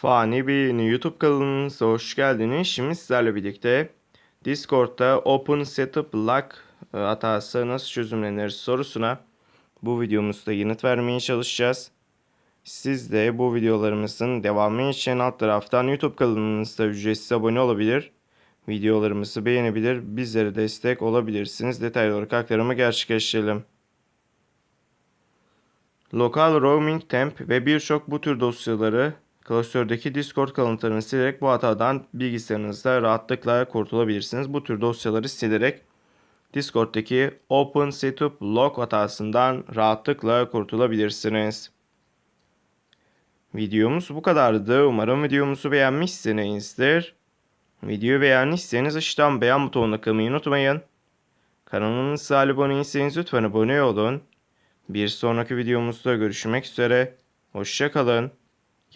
Fani yeni YouTube kanalınıza hoş geldiniz. Şimdi sizlerle birlikte Discord'da Open Setup Lock e, hatası nasıl çözümlenir sorusuna bu videomuzda yanıt vermeye çalışacağız. Siz de bu videolarımızın devamı için alt taraftan YouTube kanalımızda ücretsiz abone olabilir. Videolarımızı beğenebilir, bizlere destek olabilirsiniz. Detaylı olarak aktarımı gerçekleştirelim. Lokal roaming temp ve birçok bu tür dosyaları klasördeki Discord kalıntılarını silerek bu hatadan bilgisayarınızda rahatlıkla kurtulabilirsiniz. Bu tür dosyaları silerek Discord'daki Open Setup Log hatasından rahatlıkla kurtulabilirsiniz. Videomuz bu kadardı. Umarım videomuzu beğenmişsinizdir. Videoyu beğendiyseniz aşağıdan beğen butonuna kılmayı unutmayın. Kanalımıza abone değilseniz lütfen abone olun. Bir sonraki videomuzda görüşmek üzere. Hoşçakalın.